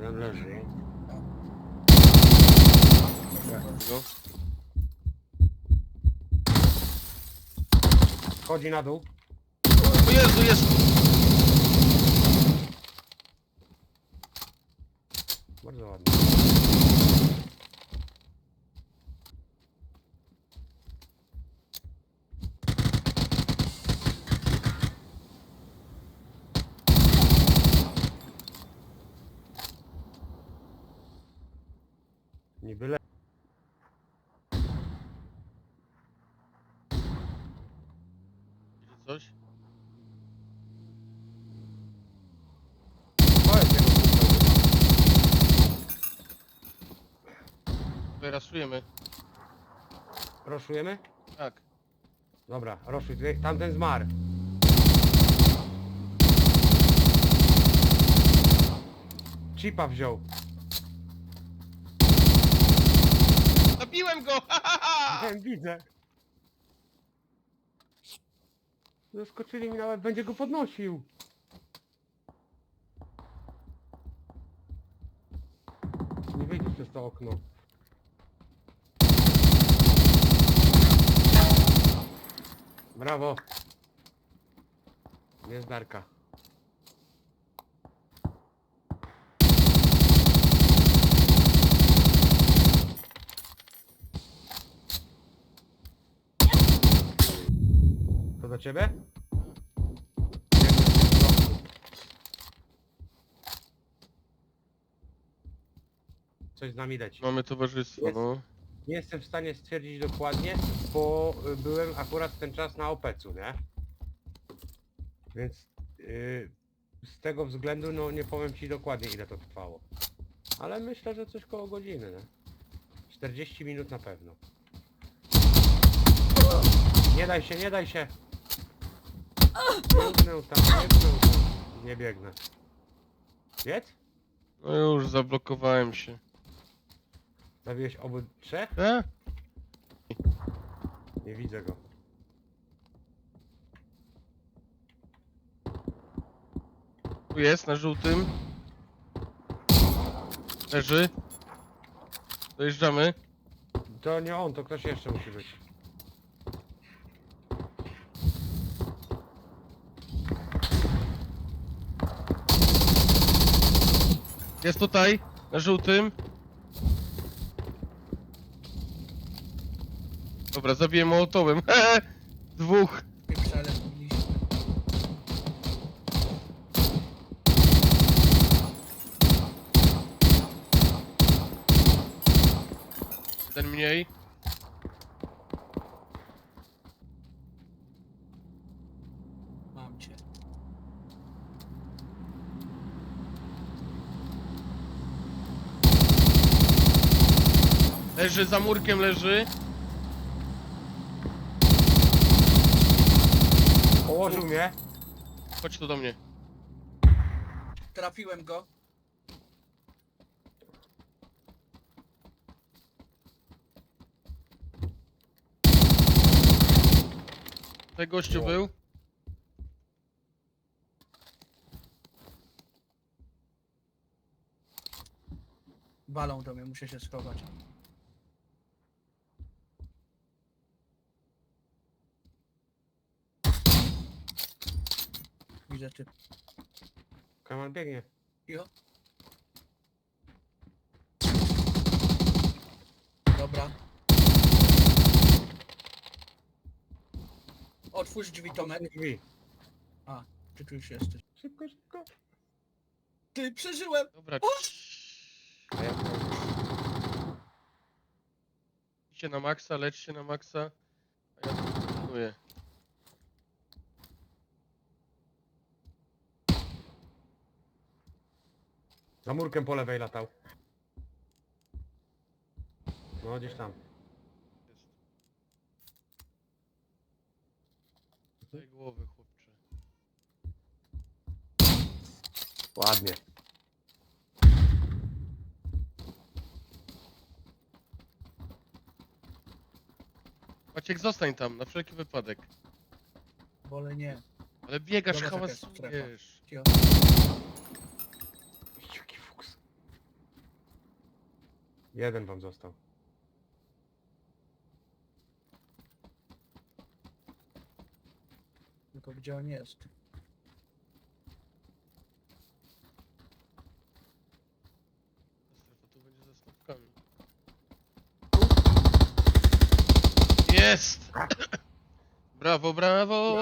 Jeden leży. No. Chodzi na dół. O Jezu, jest! Bardzo ładnie. Niby le... Coś? Jego Wyrasujemy. Roszujemy? Tak. Dobra, roszuj. Tutaj- Tamten zmarł. Chipa wziął. Zabiłem go! Ha, ha, ha! Widzę. Zaskoczyli mi nawet, będzie go podnosił. Nie wyjdzie przez to okno. Brawo. Jest Darka. Do ciebie? Coś z nami leci. Mamy towarzystwo, Jest. no. Nie jestem w stanie stwierdzić dokładnie, bo y, byłem akurat ten czas na opecu, nie? Więc y, z tego względu no nie powiem ci dokładnie ile to trwało. Ale myślę, że coś koło godziny, nie? 40 minut na pewno. Nie daj się, nie daj się! Biegnę tam, biegnę tam. Nie biegnę. Jedz? No już, zablokowałem się. Zabiłeś obu trzech? E? Nie widzę go. Tu jest, na żółtym. Leży. Dojeżdżamy. To nie on, to ktoś jeszcze musi być. Jest tutaj, na żółtym. Dobra, zabiję mołotowym. Dwóch. Przelewiliśmy. Jeden mniej. Leży, za murkiem leży. Położył mnie. Chodź tu do mnie. Trafiłem go. Tutaj gościu był. Walą do mnie, muszę się schować. Widzę ty. Kamal biegnie. Jo. Dobra. Otwórz drzwi Tomek. Drzwi. Czy tu już jesteś? Szybko, szybko. Ty, przeżyłem! Dobra. A ja Idźcie na maksa, lećcie na maksa. A ja tu. Za murkiem po lewej latał. No gdzieś tam. Jest. Daj głowy, chłopcze. Ładnie. Maciek, zostań tam, na wszelki wypadek. Wolę nie. Ale biegasz, jest hałasujesz. Jeden wam został. Tylko gdzie on jest? Ta strefa tu będzie ze stopkami. Jest! brawo, brawo!